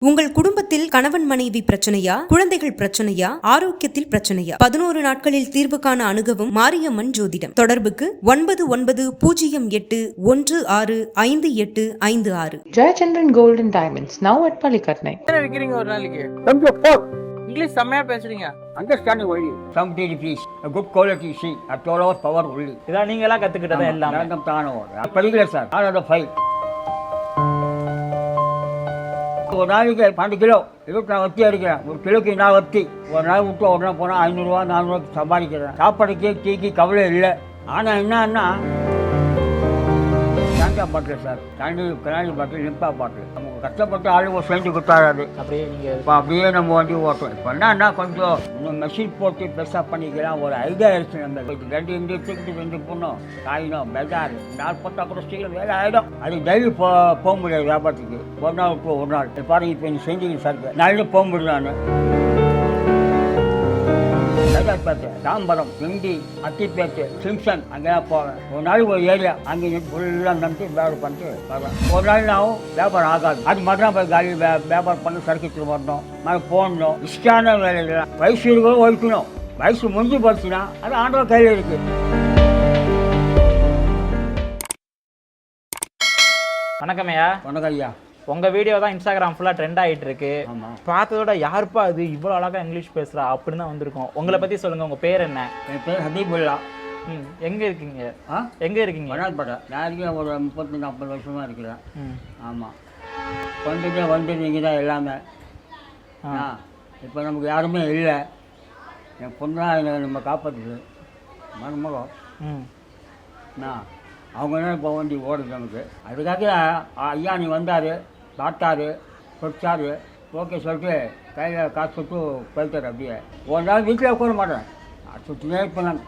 உங்கள் குடும்பத்தில் கணவன் மனைவி பிரச்சனையா? குழந்தைகள் பிரச்சனையா? ஆரோக்கியத்தில் பிரச்சனையா? பதினோரு நாட்களில் தீர்வு காண அணுகவும் மாரியம்மன் ஜோதிடம். தொடர்புக்கு ஒன்பது ஒன்பது பூஜ்ஜியம் எட்டு ஒன்று ஆறு ஐந்து எட்டு ஐந்து ஆறு. and Diamonds, now at Palikatnai. எத்தனை விற்கிறீங்க ஒரு நாளைக்கு? இங்கிலீஷ் செம்மையா பேசுறீங்க. Understanding only seventy rupees good quality see at twelve hours power only இதான் நீங்க எல்லாம் கத்துக்கிட்டது எல்லாமே. தான ஒரு படிக்கல சார். அதோட ஃபைவ் ஒரு நாளைக்கு பன்னெண்டு கிலோ. இருபத்தி நான் வத்தி அடிக்கிறேன். ஒரு கிலோக்கு நான் வத்தி. ஒரு நாள் விட்டு ஒரு நாள் போனால் ஐநூறுரூவா நானூறுவா சம்பாதிக்கிறேன். சாப்பாடுக்கு டீக்கு கவலை இல்லை. ஆனால் என்னன்னா சாண்டா பாட்டில் சார். தண்ணி கண்ணாடி பாட்டில் நிப்பா பாட்டில். கஷ்டப்பட்டு ஆளுங்க செஞ்சு கொடுத்தாரு அப்படியே நீங்க இப்போ அப்படியே நம்ம வண்டி ஓட்டுறோம். இப்போ என்னன்னா கொஞ்சம் இன்னும் மெஷின் போட்டு பெருசாக பண்ணிக்கலாம் ஒரு ஐடியா இருக்கு நம்ம ரெண்டு இண்டு தூக்கிட்டு ரெண்டு பொண்ணும் காயினும் பெஜார் நாள் போட்டா கூட சீக்கிரம் வேலை ஆகிடும் அது டெய்லி போ போக முடியாது வியாபாரத்துக்கு. ஒரு நாள் ஒரு நாள். பாருங்க இப்போ நீ செஞ்சீங்க சார் நாளைக்கு போக முடியும் நான். சைதாப்பேட்டை தாம்பரம் கிண்டி அத்திப்பேட்டை சிம்சன் அங்கெல்லாம் போவேன். ஒரு நாளைக்கு ஒரு ஏரியா அங்கே ஃபுல்லாக நம்பி வியாபாரம் பண்ணிட்டு வரேன் ஒரு நாள் நான் வியாபாரம் ஆகாது. அது மாதிரி போய் காலி வியாபாரம் பண்ணி சரக்கு வரணும். மறு போடணும். இஷ்டான வேலைகள் வயசு இருக்கோ ஒழிக்கணும். வயசு முடிஞ்சு போச்சுன்னா அது ஆண்டவர் கையில் இருக்குது வணக்கம் ஐயா. வணக்கம் ஐயா. உங்க வீடியோ தான் இன்ஸ்டாகிராம் ஃபுல்லா ட்ரெண்ட் ஆயிட்டு இருக்கு ஆமாம் பார்த்ததோட யாருப்பா அது? இவ்வளவு அழகா இங்கிலீஷ் பேசுறா அப்படின்னு தான் வந்திருக்கோம். உங்களை பத்தி சொல்லுங்க உங்க பேர் என்ன? என் பேர் ஹபீபுல்லா ம், எங்க இருக்கீங்க? ஆ? எங்க இருக்கீங்க? வனால்பேட்டை நான் இருக்கேன் ஒரு முப்பத்தி நாற்பது வருஷமாக இருக்கிறேன். ஆமாம் வந்துட்டு வந்து நீங்கள் தான் எல்லாமே. ஆ. இப்போ நமக்கு யாருமே இல்லை. என் பொண்ணு தான் என்னை நம்ம காப்பாற்றுது மருமகம் ம். அவங்க தான் இப்போ வண்டி ஓடுது நமக்கு. அதுக்காக ஐயா நீ வந்தார். பார்த்தாரு சொச்சாரு ஓகே சொல்லிட்டு கையில் காசு கொடுத்து போயிட்டார் அப்படியே. ஒரு நாள் வீட்டில் உட்கார மாட்டேன். நான் சுற்றினே இருப்பேன்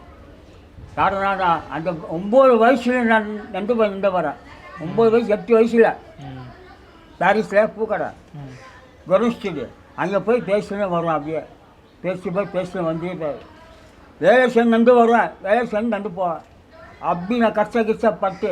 காரணம் நான் அந்த ஒம்பது வயசுல நான் நண்டு போய் நின்று வரேன் ஒம்பது வயசு எட்டு வயசில். பாரிஸில் பூக்கடை. ம். கவனிச்சிட்டு அங்கே போய் பேசினே வருவேன் அப்படியே. பேசி போய் பேசினேன் வந்து வேலை செஞ்சு நண்டு வருவேன் வேலை செஞ்சு நண்டு போவேன் அப்படி நான் கஷ்ட கஷ்டப்பட்டு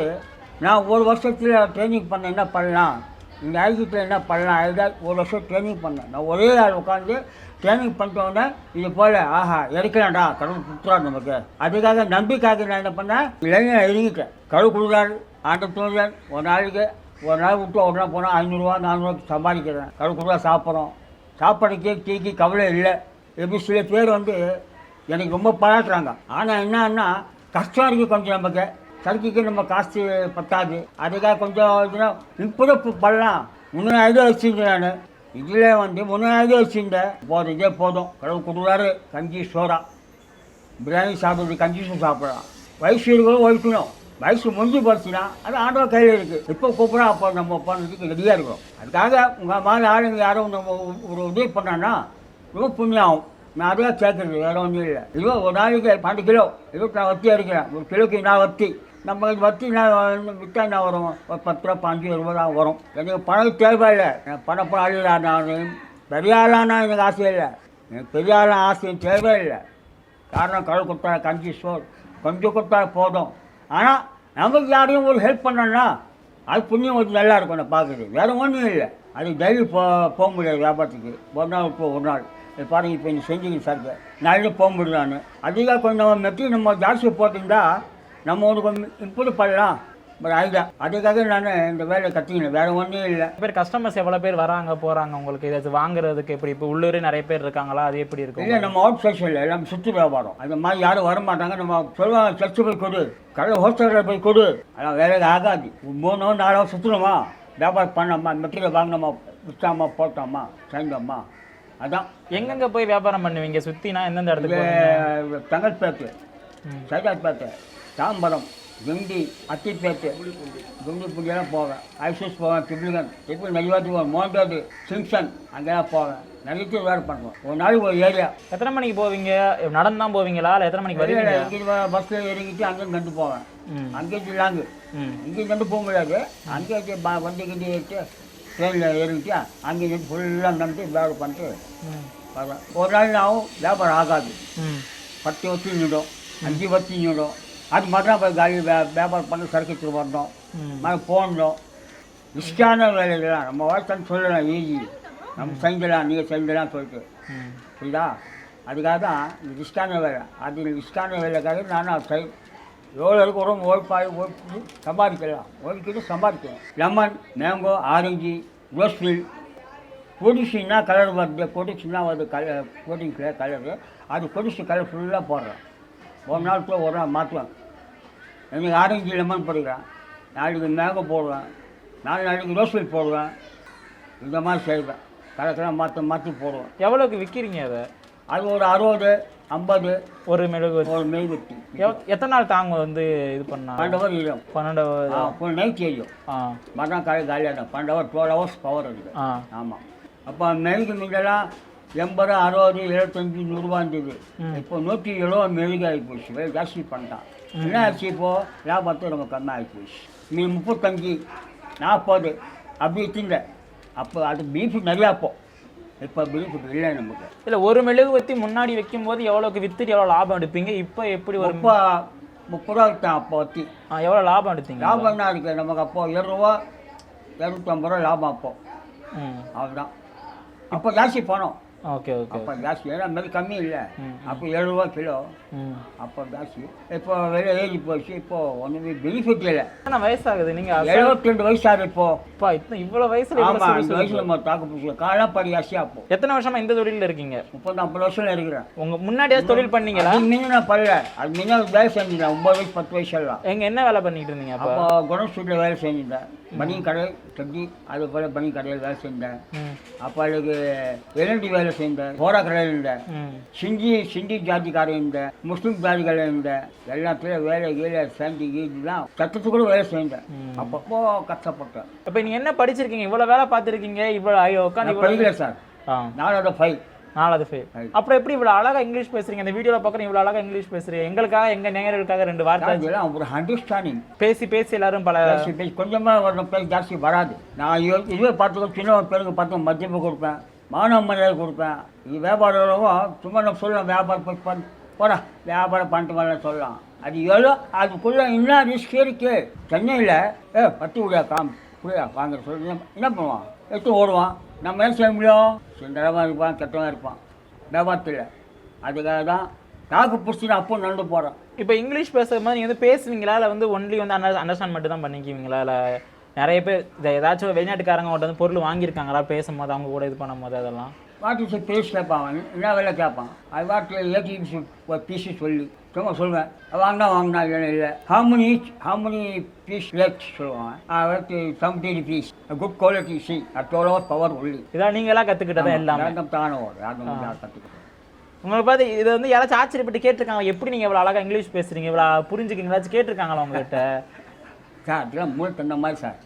நான் ஒரு வருஷத்தில் ட்ரைனிங் பண்ண என்ன பண்ணலாம்? இந்த என்ன பண்ணலாம்? அதுதான் ஒரு வருஷம் ட்ரைனிங் பண்ணேன். நான் ஒரே ஆள் உட்காந்து ட்ரைனிங் பண்ணிட்டோன்னே இது போல் ஆஹா எடுக்கலாம்டா கடவுள் கொடுத்துறாரு நமக்கு. அதுக்காக நம்பிக்காக நான் என்ன பண்ணேன்? இளைஞர் இறங்கிட்டேன் கடவுள் கொடுக்குறாரு ஆண்ட தூங்குறேன் ஒரு நாளைக்கு ஒரு நாள் விட்டு ஒரு நாள் போனால் ஐநூறுரூவா நானூறுவா சம்பாதிக்கிறேன். கடவுள் கொடுத்தா சாப்பிட்றோம். சாப்பாடுக்கு டீக்கு கவலை இல்லை. எப்படி சில பேர் வந்து எனக்கு ரொம்ப பாராட்டுறாங்க ஆனால் என்னன்னா கஷ்டம் இருக்குது கொஞ்சம் நமக்கு. சரக்குக்கு நம்ம காசு பத்தாது. அதுக்காக கொஞ்சம் இதுனா இம்ப்ரூவ் பண்ணலாம் முன்னூறு வச்சுருந்தேன் நான். இதில் வந்து முன்னூறு வச்சுருந்தேன். போதும் இதே போதும். கடவுள் கொடுக்குறாரு. கஞ்சி சோறா. பிரியாணி சாப்பிட்றது கஞ்சி சோறு சாப்பிட்லாம். வயசு இருக்கிறோம் ஒழிக்கணும். வயசு முடிஞ்சு போச்சுன்னா அது ஆண்டவ கையில் இருக்குது இப்போ கூப்பிட்றா அப்போ நம்ம பண்ணுறதுக்கு ரெடியாக இருக்கிறோம் அதுக்காக உங்கள் மாதிரி ஆளுங்க யாரும் நம்ம ஒரு உதவி பண்ணான்னா ரொம்ப புண்ணியாகும் நான் அதுதான் கேட்குறது வேறு ஒன்றும் இல்லை. இதோ ஒரு நாளைக்கு பன்னெண்டு கிலோ. இருபத்தி நான் வத்தி அடிக்கிறேன். ஒரு கிலோக்கு நான் வத்தி. நம்ம வட்டி நான் விற்றா என்ன வரும்? ஒரு பத்து ரூபா பாஞ்சு ரூபா தான் வரும். எனக்கு பணம் தேவையில்லை. எனக்கு பணம் பணம் அழியா நான் பெரிய ஆளானா எனக்கு ஆசை இல்லை. எனக்கு பெரிய ஆளாக ஆசையும் தேவையில்லை. காரணம் கடவுள் கொடுத்தா கஞ்சி சோறு கொஞ்சம் கொடுத்தா போதும். ஆனால் நமக்கு யாரையும் ஒரு ஹெல்ப் பண்ணோம்னா அது புண்ணியம் கொஞ்சம் நல்லா இருக்கும் நான் பார்க்குறது. வேறு ஒன்றும் இல்லை. அது டெய்லி போ போக முடியாது வியாபாரத்துக்கு. ஒரு நாள் இப்போ ஒரு நாள். பாருங்கள் இப்போ நீங்கள் செஞ்சீங்க சார். நாளைக்கு போக முடியும் நான். அதிகம் கொஞ்சம் மெட்டி நம்ம ஜாஸ்தி போட்டிருந்தா நம்ம ஒன்று கொஞ்சம் இம்ப்ரூவ் பண்ணலாம் பட் அதுதான். அதுக்காக நான் இந்த வேலையை கற்றுக்கினேன் வேறு ஒன்றும் இல்லை. பேர் கஸ்டமர்ஸ் எவ்வளவு பேர் வராங்க போறாங்க உங்களுக்கு ஏதாச்சும் வாங்குறதுக்கு எப்படி? இப்போ உள்ளூரே நிறைய பேர் இருக்காங்களா? அது எப்படி இல்லை இருக்கும் நம்ம அவுட் ஸ்டேஷனில் எல்லாம் சுற்றி வியாபாரம். அந்த மாதிரி யாரும் வர மாட்டாங்க. நம்ம சொல்லுவாங்க சர்ச்சு போய் கொடு. கடை ஹோஸ்டலில் போய் கொடு. அதெல்லாம் வேலைக்கு ஆகாது. மூணு நாலு சுற்றணுமா வியாபாரம் பண்ணோமா? மெட்டீரியல் வாங்கினோமா விற்றாமா போட்டோமா? செஞ்சோமா அதான். எங்கெங்க போய் வியாபாரம் பண்ணுவீங்க? சுத்தினா எந்தெந்த இடத்துக்கு இது போவீங்க? தங்கல்பேட்டு ம். தாம்பரம் கிண்டி அத்திப்பேட்டை குண்டி புண்டியெல்லாம் போவேன். ஐசூஸ் போவேன் திப்ளிகன் இப்போ நெய்வாத்தி போவேன் மோண்டோடு சிம்சன் அங்கெல்லாம் போவேன். நிறைய பேர் வேலை பண்ணுவோம் ஒரு நாளைக்கு ஒரு ஏரியா. எத்தனை மணிக்கு போவீங்க? நடந்து தான் போவீங்களா? இல்லை எத்தனை மணிக்கு வருவீங்க? இங்கே பஸ்ஸில் இறங்கிட்டு அங்கேயும் கண்டு போவேன். அங்கேயும் லாங்கு இங்கேயும் கண்டு போக முடியாது. அங்கேயே ப- வண்டி கிண்டி வச்சு ட்ரெயினில் இறங்கிட்டு அங்கேயும் ஃபுல்லாக நம்பி வியாபாரம் பண்ணிட்டு வருவேன். ஒரு நாள் நான் வியாபாரம் ஆகாது. பத்து வருஷம் நிடும் அஞ்சு வருஷம் நிடும் அது மாதிரி தான் போய் காலி வே வியாபாரம் பண்ணி சரக்கு வரணும். ம். மறு போடணும். ரிஸ்கான வேலைகள்லாம் நம்ம வாழ்க்கைன்னு சொல்லலாம் ஈஸி. நம்ம செஞ்சலாம் நீங்கள் செஞ்சலாம் சொல்லிட்டு. புரியுதா? அதுக்காக தான் இந்த ரிஸ்கான வேலை. அது ரிஸ்கான வேலைக்காக நான் அதை செய் எவ்வளோ இருக்கு உடம்பு ஓய்ப்பு சம்பாதிக்கலாம். ஓய்க்கிட்டு சம்பாதிக்கலாம் lemon mango orange rose milk கொடிசின்னா colour வருது கொடிசின்னா வருது கலர் கோடிங்கில் கலரு. அது கொடிசி கலர் ஃபுல்லாக போடுறேன். ஒரு நாள் கூட ஒரு நாள் மாற்றுவேன் எனக்கு ஆரஞ்சு லெமன் போடுறேன். நாளைக்கு மேங்கோ போடுவேன் நாலு நாளைக்கு ரோஸ்மில் போடுவேன் இந்த மாதிரி செய்வேன். கலக்கெல்லாம் மாற்ற மாற்றி போடுவேன். எவ்வளோக்கு விற்கிறீங்க அதை? அது ஒரு அறுபது ஐம்பது ஒரு மெழுகு ஒரு எவ்- எத்தனை நாள் தாங்க வந்து இது பண்ணா பன்னெண்டு ஹவர் பன்னெண்டு ஃபுல் நைட் செய்யும் ஆ. மறுநாள் காலை காலியாகிடும் பன்னெண்டு ஹவர் டுவெல் ஹவர்ஸ் பவர் இருக்குது ஆ. ஆமாம் அப்போ மெழுகு மீதெல்லாம் எண்பது அறுபது எழுபத்தஞ்சி நூறுரூவா இருந்தது. இப்போ நூற்றி எழுபது மெழுகு ஆகி போச்சு ஜாஸ்தி பண்ணிட்டான். என்ன ஆச்சு இப்போது லாபத்தை ரொம்ப கம்மி ஆகி போச்சு. மீ முப்பத்தஞ்சு நாற்பது அப்படி வச்சுங்க அப்போ அது பீஃப் நிறையா போ. இப்போ பீஃப் இல்லை நமக்கு. இல்ல ஒரு மெழுகுவத்தி முன்னாடி வைக்கும் போது எவ்வளவுக்கு வித்துட்டு எவ்வளவு லாபம் எடுப்பீங்க? இப்போ எப்படி ஒரு இப்போ முப்பது ரூபா விற்றான் அப்போ வத்தி ஆ, எவ்வளவு லாபம் எடுத்தீங்க? லாபம் என்ன இருக்குது நமக்கு அப்போ இரநூறுவா இரநூத்தம்பது ரூபா லாபம் அப்போ. ம். அதுதான் அப்போ ஜாஸ்தி பணம். ஓகே ஓகே அப்போ ஜாஸ்தி ஏன்னா மாரி கம்மி இல்லை. அப்போ எழுபதுவா கிலோ. ம். அப்போ ஜாஸ்தி இப்போ விலை ஏறி போச்சு இப்போ ஒன்றுமே பெனிஃபிட் இல்லை. எத்தனை வயசாகுது. நீங்க எழுபத்தி ரெண்டு வயசு ஆகுது இப்போ. இத்தனை இவ்வளவு வயசுல இவ்வளவு ஆமாம் சுறுசுறுப்பு. வயசில் நம்ம தாக்கு பிடிச்சி காலம் படி ஜாஸ்தியாக அப்போ. எத்தனை வருஷமா இந்த தொழில்ல இருக்கீங்க? முப்பது நாற்பது வருஷம் இருக்கிறேன். உங்க முன்னாடியே தொழில் பண்ணீங்களா? முன்ன நான் பண்ணல. அது முன்ன வேலை செஞ்சிருந்தேன். ஒம்பது வயசு பத்து வயசு எல்லாம். எங்க என்ன வேலை பண்ணிட்டு இருந்தீங்க அப்ப? குணம் ஸ்ட்ரீட்டில் வேலை செஞ்சிருந்தேன். பனி கடை கட்டி அது போல் பனி கடையில் வேலை செஞ்சேன். அப்போ அதுக்கு எலண்டி வேலை செஞ்சேன். போரா கடையில் இருந்தேன் சிந்தி சிந்தி ஜாதிக்காரன் இருந்தேன். முஸ்லீம் ஜாதிக்காரன் இருந்தேன். எல்லாத்துலேயும் வேலை கீழே சேர்ந்து கீழெலாம் சட்டத்துக்கு கூட வேலை செஞ்சேன். அப்பப்போ கஷ்டப்பட்டேன். அப்ப நீங்க என்ன படிச்சிருக்கீங்க? இவ்வளவு வேலை பார்த்திருக்கீங்க. இவ்வளவு ஐயோ உட்காந்து நான் படிக்கல சார். ஆ. நாலாவது ஃபைவ் நாலாவது ஃபெயில். அப்புறம் எப்படி இவ்வளவு அழகா இங்கிலீஷ் பேசுறீங்க? இந்த வீடியோல பார்க்குறேன் இவ்வளவு அழகா இங்கிலீஷ் பேசுறீங்க. எங்களுக்காக எங்க நேயர்களுக்காக ரெண்டு வார்த்தை ஒரு அண்டர்ஸ்டாண்டிங் பேசி பேசி எல்லாரும் பல கொஞ்சமாக வர பேசி ஜாஸ்தி வராது. நான் இது- இதுவே பார்த்துக்கோ சின்ன பேருக்கு பார்த்து மதிப்பு கொடுப்பேன். மானவ மரியாதை கொடுப்பேன். இது வியாபாரம் சும்மா நான் சொல்லலாம் வியாபாரம் போடா வியாபாரம் பண்ணிட்டு வரலாம் சொல்லலாம். அது எவ்வளோ அதுக்குள்ளே என்ன ரிஸ்க் இருக்கு? சென்னையில் ஏ பத்து விடியா காம் புரியா வாங்க சொல்லி என்ன பண்ணுவான்? எடுத்து ஓடுவான். நம்ம என்ன செய்ய முடியும்? சுந்தரமாக இருப்பான் கெட்டவன் இருப்பான். வியாபாரத்தில். அதுக்காக தான் நாக்கு பிடிச்சி அப்போ நடந்து போகிறேன் இப்போ இங்கிலீஷ் பேசும்போது நீங்க வந்து பேசுவீங்களா? இல்லை வந்து ஒன்லி வந்து அண்டர்ஸ்டாண்ட் மட்டும் தான் பண்ணிக்குவீங்களா? இல்லை நிறைய பேர் இந்த ஏதாச்சும் வெளிநாட்டுக்காரங்க வந்து பொருள் வாங்கியிருக்காங்களா? பேசும்போது அவங்க கூட இது பண்ணும்போது அதெல்லாம்? வாட் இஸ் பீஸ் கேட்பான் என்ன வேலை கேட்பான்? அது வாட்டில் ஒரு பீஸு சொல்லி. சும்மா சொல்லுவேன் வாங்கினா வாங்கினா இல்லை இல்லை ஹார்மோனி ஹார்மோனி பீஸ் லேட் சொல்லுவான் அவருக்கு seventy piece good quality see at power only இதான் நீங்களா கற்றுக்கிட்டது எல்லாமே. ரேண்டம் தானே ரேண்டம் கற்றுக்கிட்டோம் உங்களை பார்த்து இது வந்து யாராச்சும் ஆச்சரியப்பட்டு கேட்டிருக்காங்க எப்படி நீங்க இவ்வளவு அழகா இங்கிலீஷ் பேசுறீங்க இவ்வளவு புரிஞ்சுக்கீங்களாச்சும் கேட்டிருக்காங்களா உங்ககிட்ட? சார் அதெல்லாம் மூணு தந்த மாதிரி சார்.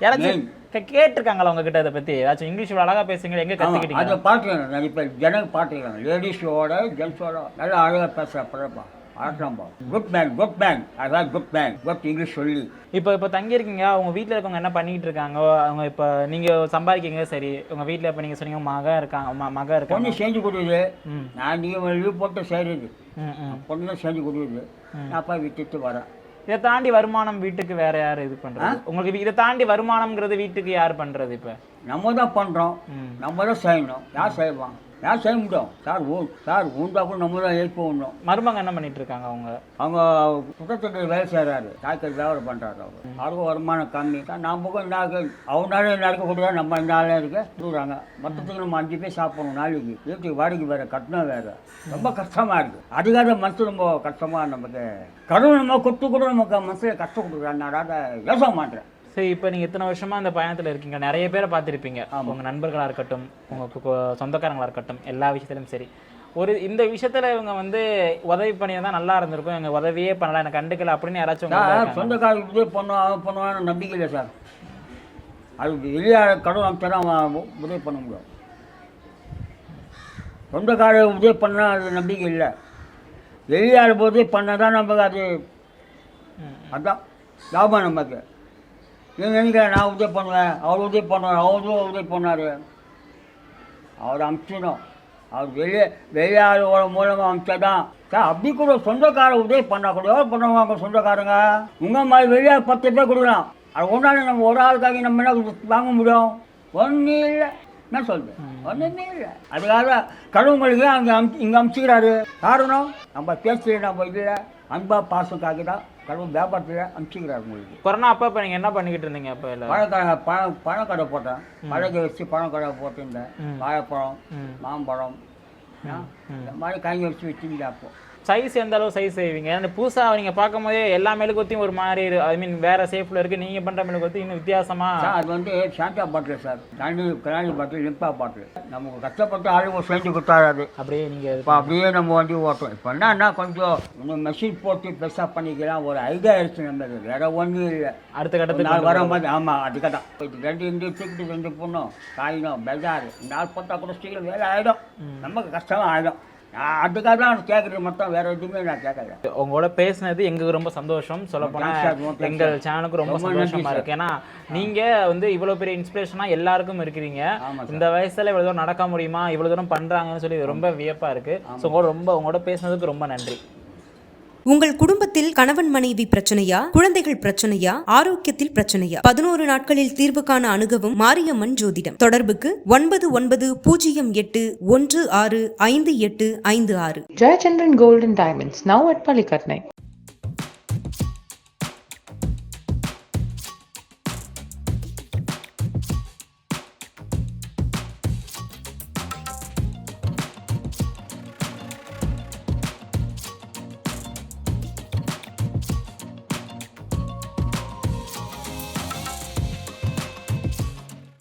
யாராச்சும் கேட்டிருக்காங்களா உங்ககிட்ட இதை பத்தி? ஏதாச்சும் இங்கிலீஷ் இவ்வளவு அழகா பேசுறீங்க எங்க ஆமாம் கத்துக்கிட்டீங்க? அதை பார்த்துக்கிறேன் நிறைய பேர் ஜனங்க பார்த்துக்கிறாங்க லேடிஸோட ஜென்ஸோட நல்லா அழகாக பேசுகிற ஆட்டம்பா குட் மேன் குட் மேன் அதான் குட் மேன் குட் இங்கிலீஷ் சொல்லி. இப்போ இப்போ தங்கியிருக்கீங்க. அவங்க வீட்டில் இருக்கவங்க என்ன பண்ணிட்டு இருக்காங்க? அவங்க இப்போ நீங்க சம்பாதிக்கீங்க சரி. உங்க வீட்டில் இப்போ நீங்க சொன்னீங்க மகன் இருக்காங்க ம- மகன் இருக்காங்க. பொண்ணு செஞ்சு கொடுக்குது. நான் நீங்கள் லீவ் போட்டு செய்கிறது பொண்ணு செஞ்சு கொடுக்குது. நான் போய் விட்டுட்டு வரேன். இதை தாண்டி வருமானம் வீட்டுக்கு வேற யார் இது பண்றது? உங்களுக்கு இதை தாண்டி வருமானம்ங்கிறது வீட்டுக்கு யார் பண்றது இப்போ? நம்ம தான் பண்ணுறோம் ம். நம்ம தான் செய்யணும். யார் செய்வான் யார் செய்ய முடியும். சார் ஊ சார் ஊந்தா கூட நம்ம தான் எழுப்ப விடணும் மருமங்க என்ன பண்ணிட்டு இருக்காங்க அவங்க? அவங்க குற்றத்துக்கு வேலை செய்கிறாரு காய்கறி வியாபாரம் பண்ணுறாரு அவர் அவருக்கும் வருமானம் கம்மி. இந்த அவனால நடக்க கூட நம்ம இந்த ஆளே இருக்க சொல்கிறாங்க மொத்தத்துக்கு நம்ம அஞ்சு பேர் சாப்பிடணும் நாளைக்கு. வீட்டுக்கு வாடகை வேறு கட்டணம் வேறு. ரொம்ப கஷ்டமாக இருக்குது அதுக்காக மனசு ரொம்ப கஷ்டமாக நமக்கு. கடவுள் நம்ம கொட்டு கூட நமக்கு மனசில் கஷ்டம் கொடுக்குறாங்க நான் யோசனை மாட்டேன் சரி இப்போ நீங்க இத்தனை வருஷமா இந்த பயணத்துல இருக்கீங்க. நிறைய பேரை பார்த்திருப்பீங்க. உங்க நண்பர்களா இருக்கட்டும் உங்க கு- கு- சொந்தக்காரங்களா இருக்கட்டும் எல்லா விஷயத்திலும் சரி. ஒரு இந்த விஷயத்துல இவங்க வந்து உதவி பண்ணியிருந்தா நல்லா இருந்திருக்கும். எங்க உதவியே பண்ணல. எனக்கு கண்டுக்கல அப்படின்னு யாராச்சும்? சொந்தக்காரருக்கு உதவி பண்ணுவான் அவன் பண்ணுவான்னு நம்பிக்கை இல்லை சார்? அது வெளியே கடவுள் அமைச்சா அவன் உதவி பண்ண முடியும். சொந்தக்காரர் உதவி பண்ணால் அது நம்பிக்கை இல்லை. வெளியாள் உதவி பண்ணால் தான் நமக்கு அது அதான் லாபம் நமக்கு. நீங்கள் நினைக்கிறேன் நான் உதவி பண்ணுவேன் அவர் உதவி பண்ணுவார் அவரும் உதவி பண்ணார். அவர் அமிச்சிடும் அவர் வெளியே வெளியாளோட மூலமாக அமிச்சா தான் சார் அப்படி கூட சொந்தக்கார உதவி பண்ணால் கூட எவ்வளோ பண்ணுவாங்க சொந்தக்காரங்க? உங்கள் மாதிரி வெளியே பத்து பேர் கொடுக்கலாம். அது ஒன்றாலும் நம்ம ஒரு ஆளுக்காக நம்ம என்ன கொடுத்து வாங்க முடியும்? ஒன்றும் இல்லை. என்ன சொல்றது? ஒன்றுமே இல்லை. அதுக்காக கடவுளுக்கு அங்கே அம் இங்கே அமுச்சுக்கிறாரு. காரணம் நம்ம பேசுகிற நம்ம இதில் அன்பா பாசம் தான் கடவுள் வியாபாரத்தில் அமுச்சிக்கிறாரு உங்களுக்கு. கொரோனா அப்போ இப்போ நீங்கள் என்ன பண்ணிக்கிட்டு இருந்தீங்க அப்போ இல்லை? பழக்கடை பழம் பழக்கடை போட்டேன். பழக வச்சு பழக்கடை போட்டிருந்தேன். வாழைப்பழம். மாம்பழம் இந்த மாதிரி காய்கறி வச்சு வச்சுருந்தேன் அப்போ. சைஸ் எந்த அளவு சைஸ் செய்வீங்க? அந்த புதுசாக நீங்கள் பார்க்கும் போதே எல்லா மெழுகுவத்தையும் ஒரு மாதிரி ஐ மீன் வேற ஷேப்பில் இருக்குது நீங்கள் பண்ணுற மெழுகுவத்தி இன்னும் வித்தியாசமாக அது வந்து சாண்டா பாட்டில் சார். தண்ணி கண்ணாடி பாட்டில் லிம்பா பாட்டில் நமக்கு கஷ்டப்பட்டு ஆளுங்க செஞ்சு கொடுத்தாரு அது அப்படியே நீங்கள் இப்போ அப்படியே நம்ம வண்டி ஓட்டுறோம். இப்போ என்னன்னா கொஞ்சம் இன்னும் மெஷின் போட்டு பெருசாக பண்ணிக்கலாம். ஒரு ஐடியா ஆயிடுச்சு நம்ம வேற ஒன்றும் இல்லை. அடுத்த கட்டத்துக்கு வர மாதிரி ஆமாம் அதுக்கு தான். இது ரெண்டு இருந்து தூக்கிட்டு ரெண்டு பொண்ணும் காயினும் பெஜார். நாள் போட்டால் கூட சீக்கிரம் வேலை ஆகிடும் நமக்கு கஷ்டம் ஆகிடும் அதுக்காக தான் கேட்குறது மொத்தம் வேற எதுவுமே நான் கேட்கல உங்களோட பேசினது எங்களுக்கு ரொம்ப சந்தோஷம். சொல்ல Thanks sir, ரொம்ப போனால் thanks எங்கள். சேனலுக்கு ரொம்ப ரொம்ப நன்றி சந்தோஷமா sir. இருக்கு. ஏன்னா நீங்க வந்து இவ்வளவு பெரிய இன்ஸ்பிரேஷனா எல்லாருக்கும் இருக்கிறீங்க. இந்த வயசுல இவ்வளவு தூரம் நடக்க முடியுமா? இவ்வளவு தூரம் பண்றாங்கன்னு சொல்லி ரொம்ப வியப்பா இருக்கு. ஸோ உங்களோட ரொம்ப உங்களோட பேசினதுக்கு ரொம்ப நன்றி. உங்கள் குடும்பத்தில் கணவன் மனைவி பிரச்சனையா? குழந்தைகள் பிரச்சனையா? ஆரோக்கியத்தில் பிரச்சனையா? பதினோரு நாட்களில் தீர்வு காண அணுகவும் மாரியம்மன் ஜோதிடம். தொடர்புக்கு ஒன்பது ஒன்பது பூஜ்ஜியம் எட்டு ஒன்று ஆறு ஐந்து எட்டு ஐந்து ஆறு. Jayachandran golden diamonds now at at